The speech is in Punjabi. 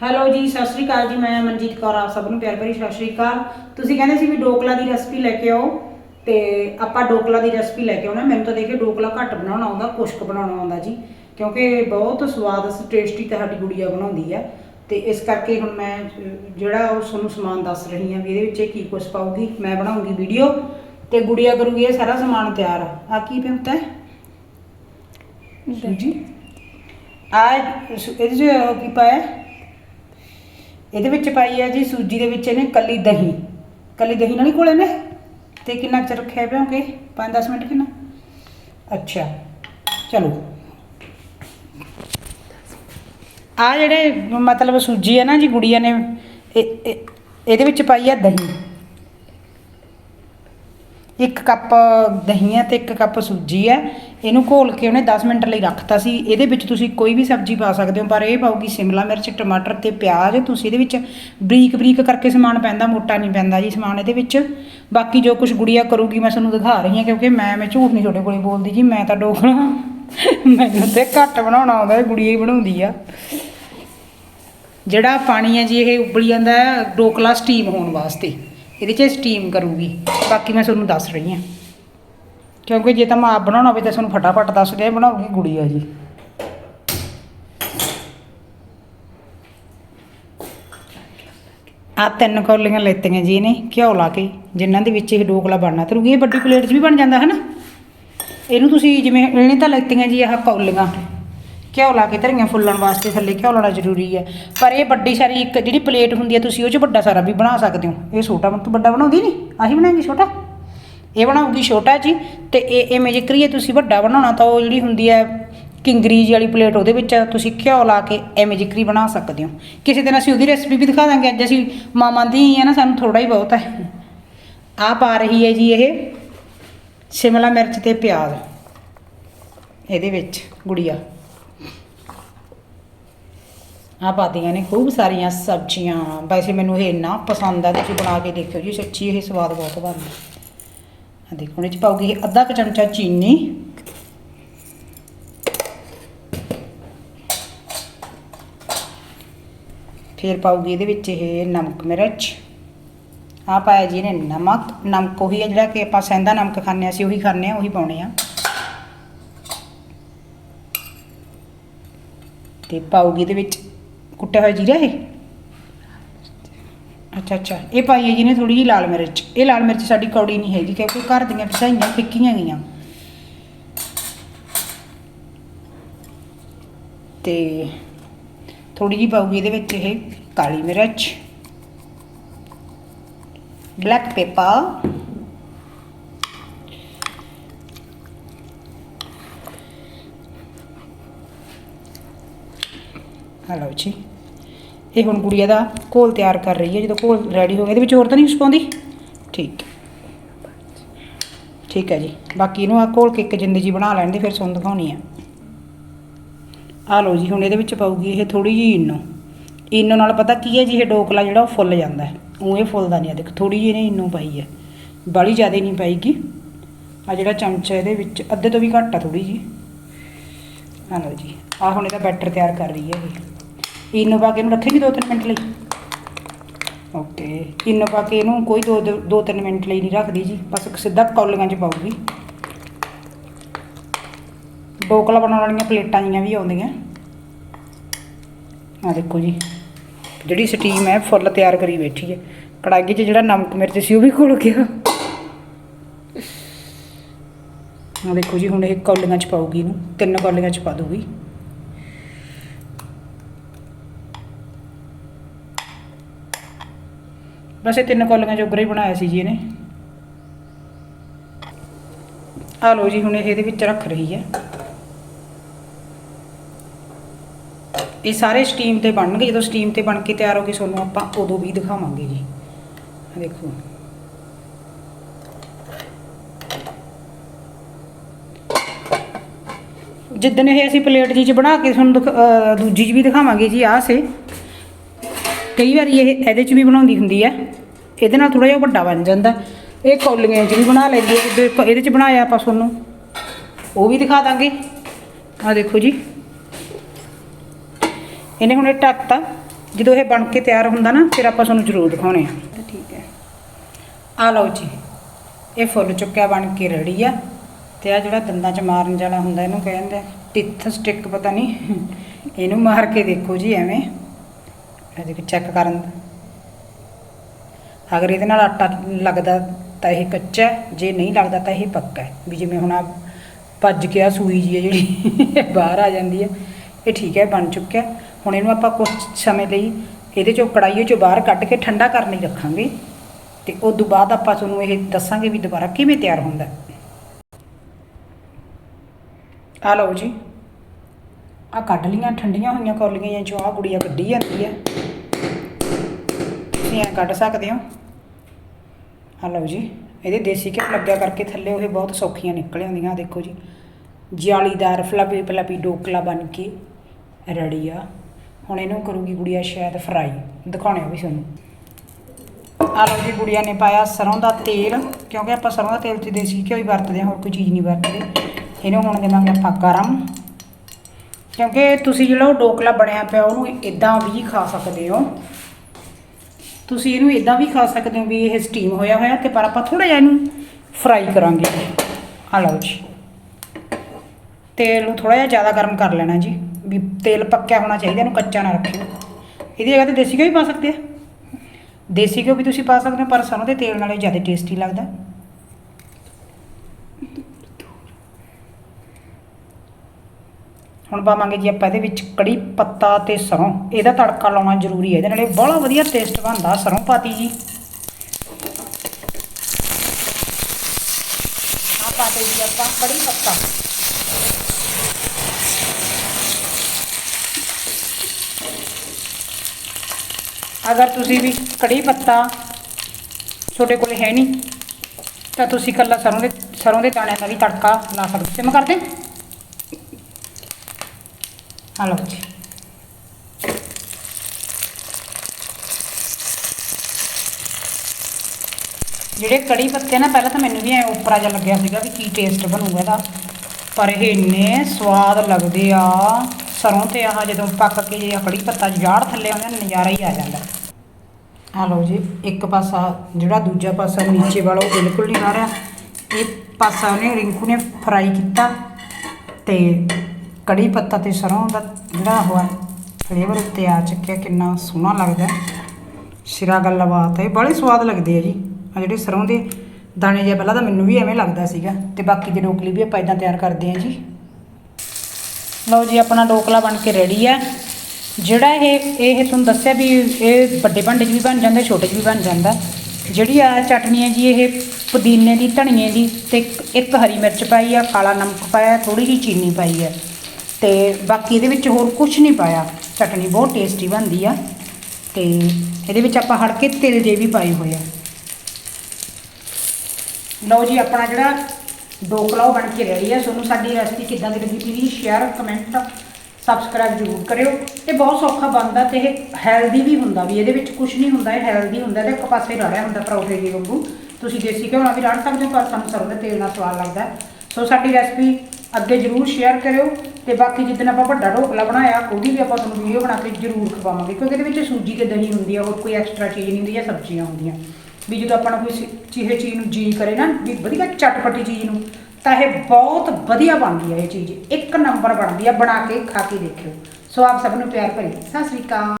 ਹੈਲੋ ਜੀ ਸਤਿ ਸ਼੍ਰੀ ਅਕਾਲ ਜੀ ਮੈਂ ਮਨਜੀਤ ਕੌਰ ਆਪ ਸਭ ਨੂੰ ਪਿਆਰ ਭਰੀ ਸਤਿ ਸ਼੍ਰੀ ਅਕਾਲ। ਤੁਸੀਂ ਕਹਿੰਦੇ ਸੀ ਵੀ ਡੋਕਲਾ ਦੀ ਰੈਸਪੀ ਲੈ ਕੇ ਆਓ ਤੇ ਆਪਾਂ ਡੋਕਲਾ ਦੀ ਰੈਸਪੀ ਲੈ ਕੇ ਆਉਣਾ। ਮੈਨੂੰ ਤਾਂ ਦੇਖੇ ਡੋਕਲਾ ਘੱਟ ਬਣਾਉਣਾ ਆਉਂਦਾ ਕੁਛ ਕੁ ਬਣਾਉਣਾ ਆਉਂਦਾ ਜੀ ਕਿਉਂਕਿ ਬਹੁਤ ਸਵਾਦ ਟੇਸਟੀ ਤੁਹਾਡੀ ਗੁੜੀਆ ਬਣਾਉਂਦੀ ਆ। ਤੇ ਇਸ ਕਰਕੇ ਹੁਣ ਮੈਂ ਜਿਹੜਾ ਉਹ ਤੁਹਾਨੂੰ ਸਮਾਨ ਦੱਸ ਰਹੀ ਹਾਂ ਵੀ ਇਹਦੇ ਵਿੱਚ ਇਹ ਕੀ ਕੁਛ ਪਾਊਗੀ ਮੈਂ ਬਣਾਉਂਗੀ ਵੀਡੀਓ ਤੇ ਗੁੜੀਆ ਕਰੂਗੀ ਇਹ ਸਾਰਾ ਸਮਾਨ ਤਿਆਰ। ਆ ਕੀ ਹੁੰਦਾ ਹੈ ਸੂਜੀ? ਆ ਇਹਦੇ ਚ ਉਹ ਕੀ ਪਾਇਆ? ਇਹਦੇ ਵਿੱਚ ਪਾਈ ਹੈ ਜੀ ਸੂਜੀ ਦੇ ਵਿੱਚ ਇਹਨੇ ਕੱਲੀ ਦਹੀਂ। ਕੱਲੀ ਦਹੀਂ ਨਾਲ ਹੀ ਘੋਲੇ ਨੇ? ਤੇ ਕਿੰਨਾ ਚਿਰ ਰੱਖਿਆ ਭਿਉਂ ਕੇ? 5-10 ਮਿੰਟ ਕਿੰਨਾ? ਅੱਛਾ। ਚਲੋ। ਆ ਜਿਹੜੇ ਮਤਲਬ ਸੂਜੀ ਹੈ ਨਾ ਜੀ ਗੁੜੀਆ ਨੇ ਇਹ- ਇਹਦੇ ਵਿੱਚ ਪਾਈ ਹੈ ਦਹੀਂ। ਇੱਕ ਕੱਪ ਦਹੀਂ ਹੈ ਤੇ ਇੱਕ ਕੱਪ ਸੂਜੀ ਹੈ। ਇਹਨੂੰ ਘੋਲ ਕੇ ਉਹਨੇ 10 ਮਿੰਟ ਲਈ ਰੱਖਤਾ ਸੀ। ਇਹਦੇ ਵਿੱਚ ਤੁਸੀਂ ਕੋਈ ਵੀ ਸਬਜ਼ੀ ਪਾ ਸਕਦੇ ਹੋ, ਪਰ ਇਹ ਪਾਉਗੀ ਸ਼ਿਮਲਾ ਮਿਰਚ, ਟਮਾਟਰ ਤੇ ਪਿਆਜ਼। ਤੁਸੀਂ ਇਹਦੇ ਵਿੱਚ ਬਰੀਕ ਬਰੀਕ ਕਰਕੇ ਸਮਾਨ ਪੈਂਦਾ, ਮੋਟਾ ਨਹੀਂ ਪੈਂਦਾ ਜੀ ਸਮਾਨ ਇਹਦੇ ਵਿੱਚ। ਬਾਕੀ ਜੋ ਕੁਝ ਗੁੜੀਆ ਕਰੂਗੀ, ਮੈਂ ਤੁਹਾਨੂੰ ਦਿਖਾ ਰਹੀ ਹਾਂ, ਕਿਉਂਕਿ ਮੈਂ ਮੈਂ ਝੂਠ ਨਹੀਂ ਤੁਹਾਡੇ ਕੋਲੇ ਬੋਲਦੀ ਜੀ। ਮੈਂ ਤਾਂ ਡੋਕਲਾ ਮੈਨੂੰ ਤੇ ਘੱਟ ਬਣਾਉਣਾ ਆਉਂਦਾ ਗੁੜੀਆ ਹੀ ਬਣਾਉਂਦੀ ਆ। ਜਿਹੜਾ ਪਾਣੀ ਹੈ ਜੀ, ਇਹ ਉਬਲ ਜਾਂਦਾ ਹੈ, ਡੋਕਲਾ ਸਟੀਮ ਹੋਣ ਵਾਸਤੇ। ਇਹਦੇ 'ਚ ਸਟੀਮ ਕਰੂਗੀ। ਬਾਕੀ ਮੈਂ ਤੁਹਾਨੂੰ ਦੱਸ ਰਹੀ ਹਾਂ। ਕਿਉਂਕਿ ਜੇ ਤਾਂ ਮੈਂ ਆਪ ਬਣਾਉਣਾ ਹੋਵੇ ਤਾਂ ਤੁਹਾਨੂੰ ਫਟਾਫਟ ਦੱਸ ਦਿਆ ਬਣਾਉਗੀ ਗੁੜੀਆ ਜੀ। ਆ ਤਿੰਨ ਕੌਲੀਆਂ ਲੈਤੀਆਂ ਜੀ ਇਹਨੇ, ਘਿਓ ਲਾ ਕੇ, ਜਿਨ੍ਹਾਂ ਦੇ ਵਿੱਚ ਇਹ ਡੋਕਲਾ ਬਣਨਾ। ਤਰੂਗੀ ਇਹ ਵੱਡੀ ਪਲੇਟ 'ਚ ਵੀ ਬਣ ਜਾਂਦਾ ਹੈ ਨਾ ਇਹਨੂੰ ਤੁਸੀਂ ਜਿਵੇਂ, ਇਹਨੇ ਤਾਂ ਲੈਤੀਆਂ ਜੀ ਆਹ ਕੌਲੀਆਂ। ਘਿਓ ਲਾ ਕੇ ਧਰੀਆਂ ਫੁੱਲਣ ਵਾਸਤੇ ਥੱਲੇ ਘਿਓ ਲਾਉਣਾ ਜ਼ਰੂਰੀ ਹੈ। ਪਰ ਇਹ ਵੱਡੀ ਸਾਰੀ ਇੱਕ ਜਿਹੜੀ ਪਲੇਟ ਹੁੰਦੀ ਹੈ, ਤੁਸੀਂ ਉਹ 'ਚ ਵੱਡਾ ਸਾਰਾ ਵੀ ਬਣਾ ਸਕਦੇ ਹੋ। ਇਹ ਛੋਟਾ ਮਤ ਵੱਡਾ ਬਣਾਉਂਦੀ ਨਹੀਂ? ਆਹੀ ਬਣਾਏਗੀ ਛੋਟਾ? ਇਹ ਬਣਾਉਗੀ ਛੋਟਾ ਜੀ ਤੇ ਇਹ ਇਵੇਂ ਜੇ ਕਰੀਏ ਤੁਸੀਂ ਵੱਡਾ ਬਣਾਉਣਾ ਤਾਂ ਉਹ ਜਿਹੜੀ ਹੁੰਦੀ ਹੈ ਕਿੰਗਰੀ ਜਿਹੀ ਵਾਲੀ ਪਲੇਟ ਉਹਦੇ ਵਿੱਚ ਤੁਸੀਂ ਘਿਓ ਲਾ ਕੇ ਐਵੇਂ ਜਿਕਰੀ ਬਣਾ ਸਕਦੇ ਹੋ। ਕਿਸੇ ਦਿਨ ਅਸੀਂ ਉਹਦੀ ਰੈਸਪੀ ਵੀ ਦਿਖਾ ਦਾਂਗੇ। ਅੱਜ ਅਸੀਂ ਮਾਮਾ ਦੀ ਹੀ ਹੈ ਨਾ, ਸਾਨੂੰ ਥੋੜਾ ਹੀ ਬਹੁਤ ਹੈ। ਆ ਪਾ ਰਹੀ ਹੈ ਜੀ ਇਹ ਸ਼ਿਮਲਾ ਮਿਰਚ ਤੇ ਪਿਆਜ਼। ਇਹਦੇ ਵਿੱਚ ਗੁੜੀਆ। ਆ ਪਾਦੀਆਂ ਨੇ ਖੂਬ ਸਾਰੀਆਂ ਸਬਜ਼ੀਆਂ। ਵੈਸੇ ਮੈਨੂੰ ਇਹ ਇੰਨਾ ਪਸੰਦ ਆ, ਤੁਸੀਂ ਬਣਾ ਕੇ ਦੇਖਿਓ ਜੀ, ਸੱਚੀ ਇਹ ਸਵਾਦ ਬਹੁਤ ਬਣਦਾ। ਆ ਦੇਖੋ ਇਹ ਚ ਪਾਉਗੀ ਅੱਧਾ ਕੁ ਚਮਚਾ ਚੀਨੀ। ਫਿਰ ਪਾਉਗੀ ਇਹਦੇ ਵਿੱਚ ਇਹ ਨਮਕ ਮਿਰਚ। ਆ ਪਾਇਆ ਜੀ ਨੇ ਨਮਕ। ਨਮਕ ਉਹੀ ਹੈ ਜਿਹੜਾ ਕਿ ਆਪਾਂ ਸੈਂਦਾ ਨਮਕ ਖਾਂਦੇ ਹਾਂ, ਅਸੀਂ ਉਹੀ ਖਾਂਦੇ ਆ ਉਹੀ ਪਾਉਣੇ ਆ। ਤੇ ਪਾਉਗੀ ਇਹਦੇ ਵਿੱਚ ਕੁੱਟਿਆ ਹੋਇਆ ਜੀਰਾ ਇਹ? ਅੱਛਾ ਅੱਛਾ। ਇਹ ਪਾਈ ਹੈ ਜੀ ਨੇ ਥੋੜੀ ਜਿਹੀ ਲਾਲ ਮਿਰਚ। ਇਹ ਲਾਲ ਮਿਰਚ ਸਾਡੀ ਕੌੜੀ ਨਹੀਂ ਹੈਗੀ ਕਿਉਂਕਿ ਘਰ ਦੀਆਂ ਪਿਸਾਈਆਂ ਫਿੱਕੀਆਂ ਗਈਆਂ। ਤੇ ਥੋੜੀ ਜਿਹੀ ਪਾਉਗੀ ਇਹਦੇ ਵਿੱਚ ਇਹ ਕਾਲੀ ਮਿਰਚ। Black paper. ਹਲੋ ਜੀ। ਇਹ ਹੁਣ ਗੁੜੀਆ ਦਾ ਘੋਲ ਤਿਆਰ ਕਰ ਰਹੀ ਹੈ, ਜਦੋਂ ਘੋਲ ਰੈਡੀ ਹੋ ਗਿਆ, ਇਹਦੇ ਵਿੱਚ ਹੋਰ ਤਾਂ ਨਹੀਂ ਕੁਛ ਪਾਉਂਦੀ? ਠੀਕ। ਠੀਕ ਹੈ ਜੀ। ਬਾਕੀ ਇਹਨੂੰ ਆ ਘੋਲ ਕੇ ਇੱਕ ਜ਼ਿੰਦਗੀ ਬਣਾ ਲੈਣ ਦੇ, ਫਿਰ ਤੁਹਾਨੂੰ ਦਿਖਾਉਣੀ ਆ। ਆ ਲਓ ਜੀ, ਹੁਣ ਇਹਦੇ ਵਿੱਚ ਪਾਉਗੀ ਇਹ ਥੋੜੀ ਜਿਹੀ ਇਨੋ ਇਨੋ ਨਾਲ ਪਤਾ ਕੀ ਹੈ ਜੀ, ਇਹ ਡੋਕਲਾ ਜਿਹੜਾ ਉਹ ਫੁੱਲ ਜਾਂਦਾ ਹੈ। ਉਹ ਇਹ ਫੁੱਲਦਾ ਨਹੀਂ ਆ, ਦੇਖ ਥੋੜੀ ਜਿਹੀ ਇਹਨੇ ਇਨੋ ਪਾਈ ਹੈ। ਬਾਲੀ ਜ਼ਿਆਦਾ ਨਹੀਂ ਪਾਈਗੀ। ਆ ਜਿਹੜਾ ਚਮਚਾ ਇਹਦੇ ਵਿੱਚ, ਅੱਧੇ ਤੋਂ ਵੀ ਘੱਟ ਆ ਥੋੜੀ ਜੀ ਹਾਂ ਲਓ ਜੀ ਆ ਹੁਣ ਇਹਦਾ ਬੈਟਰ ਤਿਆਰ ਕਰ ਰਹੀ ਹੈ ਇਹ। ਇਨੋ ਪਾ ਕੇ ਇਹਨੂੰ ਰੱਖੇਗੀ 2-3 ਮਿੰਟ ਲਈ। ਓਕੇ ਇਨੋ ਪਾ ਕੇ ਇਹਨੂੰ ਕੋਈ 2-3 ਮਿੰਟ ਲਈ ਨਹੀਂ ਰੱਖਦੀ ਜੀ। ਬਸ ਸਿੱਧਾ ਕੌਲੀਆਂ 'ਚ ਪਾਉਗੀ ਡੋਕਲਾ ਬਣਾਉਣ ਵਾਲੀਆਂ ਪਲੇਟਾਂ ਜੀਆਂ ਵੀ ਆਉਂਦੀਆਂ। ਆ ਦੇਖੋ ਜੀ। ਜਿਹੜੀ ਸਟੀਮ ਹੈ, ਫੁੱਲ ਤਿਆਰ ਕਰੀ ਬੈਠੀ ਹੈ। ਕੜਾਈ 'ਚ ਜਿਹੜਾ ਨਮਕ ਮਿਰਚ ਸੀ, ਉਹ ਵੀ ਘੁਲ ਗਿਆ ਆ ਦੇਖੋ ਜੀ, ਹੁਣ ਇਹ ਕੌਲੀਆਂ 'ਚ ਪਾਉਗੀ ਇਹਨੂੰ। ਤਿੰਨ ਕੌਲੀਆਂ 'ਚ ਪਾ ਦੂਗੀ ਬਸ ਤਿੰਨ ਕੌਲੀਆਂ ਜੋਗਰਾ ਹੀ ਬਣਾਇਆ ਸੀ ਜੀ ਇਹਨੇ। ਆ ਲਓ ਜੀ, ਹੁਣ ਇਹਦੇ ਵਿੱਚ ਰੱਖ ਰਹੀ ਹੈ। ਇਹ ਸਾਰੇ ਸਟੀਮ ਤੇ ਬਣਨਗੇ, ਜਦੋਂ ਸਟੀਮ ਤੇ ਬਣ ਕੇ ਤਿਆਰ ਹੋ ਗਏ ਤੁਹਾਨੂੰ ਆਪਾਂ ਉਦੋਂ ਵੀ ਦਿਖਾਵਾਂਗੇ ਜੀ। ਦੇਖੋ। ਜਿੱਦਣ ਇਹ ਅਸੀਂ ਪਲੇਟ ਜੀ ਚ ਬਣਾ ਕੇ ਤੁਹਾਨੂੰ ਦੂਜੀ ਚ ਵੀ ਦਿਖਾਵਾਂਗੇ ਜੀ, ਆਹ ਸੇ। ਕਈ ਵਾਰੀ ਇਹ ਇਹਦੇ ਚ ਵੀ ਬਣਾਉਂਦੀ ਹੁੰਦੀ ਹੈ। ਇਹਦੇ ਨਾਲ ਥੋੜਾ ਜਿਹਾ ਵੱਡਾ ਬਣ ਜਾਂਦਾ। ਇਹ ਕੌਲੀਆਂ ਚ ਵੀ ਬਣਾ ਲੈਂਦੀ ਹੈ। ਜਿੱਦਾਂ ਇਹਦੇ ਚ ਬਣਾਇਆ ਆਪਾਂ ਤੁਹਾਨੂੰ ਉਹ ਵੀ ਦਿਖਾ ਦਾਂਗੇ। ਆ ਦੇਖੋ ਜੀ। ਇਹਨੇ ਹੁਣ ਇਹ ਢੱਕਤਾ ਜਦੋਂ ਇਹ ਬਣ ਕੇ ਤਿਆਰ ਹੁੰਦਾ ਨਾ ਫਿਰ ਆਪਾਂ ਤੁਹਾਨੂੰ ਜ਼ਰੂਰ ਦਿਖਾਉਣੇ ਆ। ਠੀਕ ਹੈ। ਆ ਲਓ ਜੀ। ਇਹ ਫੁੱਲ ਚੁੱਕਿਆ ਬਣ ਕੇ ਰੈਡੀ ਆ। ਤੇ ਆ ਜਿਹੜਾ ਦੰਦਾਂ 'ਚ ਮਾਰਨ ਵਾਲਾ ਹੁੰਦਾ ਇਹਨੂੰ ਕਹਿੰਦੇ ਟਿੱਥ ਸਟਿਕ ਪਤਾ ਨਹੀਂ ਇਹਨੂੰ ਮਾਰ ਕੇ ਦੇਖੋ ਜੀ ਐਵੇਂ। ਇਹ ਦੇਖੋ ਚੈੱਕ ਕਰਨ ਦਾ। ਅਗਰ ਇਹਦੇ ਨਾਲ ਆਟਾ ਲੱਗਦਾ ਤਾਂ ਇਹ ਕੱਚਾ ਜੇ ਨਹੀਂ ਲੱਗਦਾ ਤਾਂ ਇਹ ਪੱਕਾ ਹੈ। ਵੀ ਜਿਵੇਂ ਹੁਣ ਆ ਭੱਜ ਗਿਆ ਸੂਈ ਜੀ ਹੈ ਜਿਹੜੀ ਬਾਹਰ ਆ ਜਾਂਦੀ ਹੈ, ਇਹ ਠੀਕ ਹੈ, ਬਣ ਚੁੱਕਿਆ ਹੁਣ ਇਹਨੂੰ ਆਪਾਂ ਕੁਝ ਸਮੇਂ ਲਈ ਇਹਦੇ ਚੋਂ ਕੜਾਈਏ ਚੋਂ ਬਾਹਰ ਕੱਢ ਕੇ ਠੰਡਾ ਕਰਨ ਲਈ ਰੱਖਾਂਗੇ। ਤੇ ਉਸ ਤੋਂ ਬਾਅਦ ਆਪਾਂ ਤੁਹਾਨੂੰ ਇਹ ਦੱਸਾਂਗੇ ਵੀ ਦੁਬਾਰਾ ਕਿਵੇਂ ਤਿਆਰ ਹੁੰਦਾ ਆ ਲਓ ਜੀ। ਆ ਕੱਢ ਲੀਆਂ ਠੰਡੀਆਂ ਹੋਈਆਂ ਕੌਲੀਆਂ ਜਾਂ ਚੋਂ ਆ ਗੁੜੀਆ ਕੱਢੀ ਜਾਂਦੀ ਹੈ। ਤੁਸੀਂ ਐਂ ਕੱਢ ਸਕਦੇ ਹੋ। ਆ ਲਓ ਜੀ, ਇਹਦੇ ਦੇਸੀ ਘਿਓ ਲੱਗਿਆ ਕਰਕੇ ਥੱਲੇ ਉਹ ਬਹੁਤ ਸੌਖੀਆਂ ਨਿਕਲ ਆਉਂਦੀਆਂ ਦੇਖੋ ਜੀ। ਜਾਲੀਦਾਰ ਫਲੱਪੀ ਫਲੱਪੀ ਡੋਕਲਾ ਬਣ ਕੇ ਰੈਡੀ ਆ। ਹੁਣ ਇਹਨੂੰ ਕਰੂਗੀ ਗੁੜੀਆ ਸ਼ਾਇਦ ਫਰਾਈ ਦਿਖਾਉਣੇ ਵੀ ਤੁਹਾਨੂੰ। ਆ ਲਓ ਜੀ, ਗੁੜੀਆ ਨੇ ਪਾਇਆ ਸਰੋਂ ਦਾ ਤੇਲ, ਕਿਉਂਕਿ ਆਪਾਂ ਸਰੋਂ ਦਾ ਤੇਲ ਤੇ ਦੇਸੀ ਘਿਓ ਹੀ ਵਰਤਦੇ ਹਾਂ, ਹੋਰ ਕੋਈ ਚੀਜ਼ ਨਹੀਂ ਵਰਤਦੇ। ਇਹਨੂੰ ਹੁਣ ਦੇਵਾਂਗੇ ਆਪਾਂ ਗਰਮ। ਕਿਉਂਕਿ ਤੁਸੀਂ ਜਿਹੜਾ ਉਹ ਡੋਕਲਾ ਬਣਿਆ ਪਿਆ, ਉਹਨੂੰ ਇਦਾਂ ਵੀ ਖਾ ਸਕਦੇ ਹੋ। ਤੁਸੀਂ ਇਹਨੂੰ ਇਦਾਂ ਵੀ ਖਾ ਸਕਦੇ ਹੋ ਵੀ ਇਹ ਸਟੀਮ ਹੋਇਆ ਹੋਇਆ ਤੇ ਪਰ ਆਪਾਂ ਥੋੜਾ ਜਿਹਾ ਇਹਨੂੰ ਫਰਾਈ ਕਰਾਂਗੇ। ਆ ਲਓ ਜੀ। ਤੇਲ ਨੂੰ ਥੋੜਾ ਜਿਹਾ ਜ਼ਿਆਦਾ ਗਰਮ ਕਰ ਲੈਣਾ ਜੀ, ਵੀ ਤੇਲ ਪੱਕਿਆ ਹੋਣਾ ਚਾਹੀਦਾ, ਇਹਨੂੰ ਕੱਚਾ ਨਾ ਰੱਖਿਓ। ਇਹਦੀ ਜਗ੍ਹਾ ਤੇ ਦੇਸੀ ਘਿਓ ਵੀ ਪਾ ਸਕਦੇ ਆ। ਦੇਸੀ ਘਿਓ ਵੀ ਤੁਸੀਂ ਪਾ ਸਕਦੇ ਹੋ, ਪਰ ਸਾਨੂੰ ਦੇ ਤੇਲ ਨਾਲੇ ਜ਼ਿਆਦਾ ਟੇਸਟੀ ਲੱਗਦਾ। ਹੁਣ ਪਾਵਾਂਗੇ ਜੀ ਆਪਾਂ ਇਹਦੇ ਵਿੱਚ ਕੜੀ ਪੱਤਾ ਤੇ ਸਰੋਂ। ਇਹਦਾ ਤੜਕਾ ਲਾਉਣਾ ਜ਼ਰੂਰੀ ਹੈ। ਇਹਦੇ ਨਾਲ ਇਹ ਬਹੁਤ ਵਧੀਆ ਟੇਸਟ ਬਣਦਾ ਸਰੋਂ ਪਾਤੀ ਜੀ। ਆ ਪਾਤੇ ਜੀ ਆਪਾਂ ਕੜੀ ਪੱਤਾ। ਅਗਰ ਤੁਸੀਂ ਵੀ ਕੜੀ ਪੱਤਾ ਤੁਹਾਡੇ ਕੋਲ ਹੈ ਨਹੀਂ, ਤਾਂ ਤੁਸੀਂ ਇਕੱਲਾ ਸਰੋਂ ਦੇ ਸਰੋਂ ਦੇ ਦਾਣਿਆਂ ਦਾ ਵੀ ਤੜਕਾ ਲਾ ਸਕਦੇ ਸਿਮ ਕਰਦੇ? ਆ ਲਓ ਜੀ ਜਿਹੜੇ ਕੜੀ ਪੱਤੇ ਨਾ, ਪਹਿਲਾਂ ਤਾਂ ਮੈਨੂੰ ਵੀ ਐ ਉਪਰਾ ਜਿਹਾ ਲੱਗਿਆ ਸੀਗਾ ਵੀ ਕੀ ਟੇਸਟ ਬਣੂਗਾ ਇਹਦਾ। ਪਰ ਇਹ ਇੰਨੇ ਸਵਾਦ ਲੱਗਦੇ ਆ। ਸਰੋਂ ਤੇ ਆਹ ਜਦੋਂ ਪੱਕ ਕੇ ਜੇ ਆਹ ਕੜੀ ਪੱਤਾ ਜਾੜ ਥੱਲੇ ਆਉਂਦਾ ਨਜ਼ਾਰਾ ਹੀ ਆ ਜਾਂਦਾ। ਆ ਲਓ ਜੀ, ਇੱਕ ਪਾਸਾ ਜਿਹੜਾ ਦੂਜਾ ਪਾਸਾ ਨੀਚੇ ਵਾਲਾ ਉਹ ਬਿਲਕੁਲ ਨਹੀਂ ਆ ਰਿਹਾ। ਇਹ ਪਾਸਾ ਉਹਨੇ ਰਿੰਕੂ ਨੇ ਫਰਾਈ ਕੀਤਾ ਤੇ ਕੜੀ ਪੱਤਾ ਤੇ ਸਰੋਂ ਦਾ ਜਿਹੜਾ ਹੋਇਆ ਫਲੇਵਰ ਉੱਤੇ ਆ ਚੁੱਕਿਆ, ਕਿੰਨਾ ਸੋਹਣਾ ਲੱਗਦਾ ਹੈ। ਸਿਰਾ ਗੱਲਬਾਤ ਹੈ, ਬੜੇ ਸਵਾਦ ਲੱਗਦੇ ਆ ਜੀ। ਆ ਜਿਹੜੇ ਸਰੋਂ ਦੇ ਦਾਣੇ ਜਿਹਾ, ਪਹਿਲਾਂ ਤਾਂ ਮੈਨੂੰ ਵੀ ਐਵੇਂ ਲੱਗਦਾ ਸੀਗਾ। ਤੇ ਬਾਕੀ ਦੇ ਡੋਕਲੀ ਵੀ ਆਪਾਂ ਇਦਾਂ ਤਿਆਰ ਕਰਦੇ ਹਾਂ ਜੀ। ਲਓ ਜੀ, ਆਪਣਾ ਡੋਕਲਾ ਬਣ ਕੇ ਰੈਡੀ ਆ ਜਿਹੜਾ ਇਹ ਇਹ ਤੁਹਾਨੂੰ ਦੱਸਿਆ ਵੀ ਇਹ ਵੱਡੇ ਭਾਂਡੇ 'ਚ ਵੀ ਬਣ ਜਾਂਦਾ, ਛੋਟੇ 'ਚ ਵੀ ਬਣ ਜਾਂਦਾ। ਜਿਹੜੀ ਆ ਚਟਨੀ ਹੈ ਜੀ, ਇਹ ਪੁਦੀਨੇ ਦੀ, ਧਨੀਏ ਦੀ ਤੇ ਇੱਕ- ਇੱਕ ਹਰੀ ਮਿਰਚ ਪਾਈ ਆ, ਕਾਲਾ ਨਮਕ ਪਾਇਆ ਥੋੜੀ ਜਿਹੀ ਚੀਨੀ ਪਾਈ ਆ ਤੇ ਬਾਕੀ ਇਹਦੇ ਵਿੱਚ ਹੋਰ ਕੁਝ ਨਹੀਂ ਪਾਇਆ। ਚਟਨੀ ਬਹੁਤ ਟੇਸਟੀ ਬਣਦੀ ਆ ਤੇ ਇਹਦੇ ਵਿੱਚ ਆਪਾਂ ਹਲਕੇ ਤਿਲ ਜੇ ਵੀ ਪਾਏ ਹੋਏ ਆ। ਲਓ ਜੀ, ਆਪਣਾ ਜਿਹੜਾ ਡੋਕਲਾਓ ਬਣ ਕੇ ਰੈਡੀ ਹੈ ਤੁਹਾਨੂੰ ਸਾਡੀ ਰੈਸਪੀ ਕਿੱਦਾਂ ਦੀ ਲੱਗੀ ਪਲੀਜ਼ ਸ਼ੇਅਰ ਕਮੈਂਟ ਸਬਸਕ੍ਰਾਈਬ ਜ਼ਰੂਰ ਕਰਿਓ। ਇਹ ਬਹੁਤ ਸੌਖਾ ਬਣਦਾ ਤੇ ਇਹ ਹੈਲਦੀ ਵੀ ਹੁੰਦਾ ਵੀ, ਇਹਦੇ ਵਿੱਚ ਕੁਝ ਨਹੀਂ ਹੁੰਦਾ, ਇਹ ਹੈਲਦੀ ਹੁੰਦਾ। ਤੇ ਇੱਕ ਪਾਸੇ ਰੜਿਆ ਹੁੰਦਾ ਪਰੌਠੇ ਦੀ ਵਾਂਗੂ। ਤੁਸੀਂ ਦੇਸੀ ਘਿਓ ਨਾਲ ਵੀ ਰੜ ਸਕਦੇ ਹੋ, ਪਰ ਸਾਨੂੰ ਸਰੋਂ ਦੇ ਤੇਲ ਨਾਲ ਸਵਾਦ ਲੱਗਦਾ। ਸੋ ਸਾਡੀ ਰੈਸਪੀ ਅੱਗੇ ਜ਼ਰੂਰ ਸ਼ੇਅਰ ਕਰਿਓ ਤੇ ਬਾਕੀ ਜਿੱਦਣ ਆਪਾਂ ਵੱਡਾ ਢੋਕਲਾ ਬਣਾਇਆ ਉਹਦੀ ਵੀ ਆਪਾਂ ਤੁਹਾਨੂੰ ਵੀਡੀਓ ਬਣਾ ਕੇ ਜ਼ਰੂਰ ਖਵਾਵਾਂਗੇ, ਕਿਉਂਕਿ ਇਹਦੇ ਵਿੱਚ ਸੂਜੀ ਤੇ ਦਹੀਂ ਹੁੰਦੀ ਆ, ਹੋਰ ਕੋਈ ਐਕਸਟਰਾ ਚੀਜ਼ ਨਹੀਂ ਹੁੰਦੀ ਜਾਂ ਸਬਜ਼ੀਆਂ ਹੁੰਦੀਆਂ। ਵੀ ਜਦੋਂ ਆਪਾਂ ਨੂੰ ਕੋਈ ਸੀ- ਚੀਹੇ ਚੀਜ਼ ਨੂੰ ਜੀ ਕਰੇ ਨਾ, ਵੀ ਵਧੀਆ ਚਟਪਟੀ ਚੀਜ਼ ਨੂੰ, ਤਾਂ ਇਹ ਬਹੁਤ ਵਧੀਆ ਬਣਦੀ ਹੈ ਇਹ ਚੀਜ਼। ਇੱਕ ਨੰਬਰ ਬਣਦੀ ਆ, ਬਣਾ ਕੇ ਖਾ ਕੇ ਦੇਖਿਓ। ਸੋ ਆਪ ਸਭ ਨੂੰ ਪਿਆਰ ਭਰੀ, ਸਤਿ ਸ੍ਰੀ ਅਕਾਲ।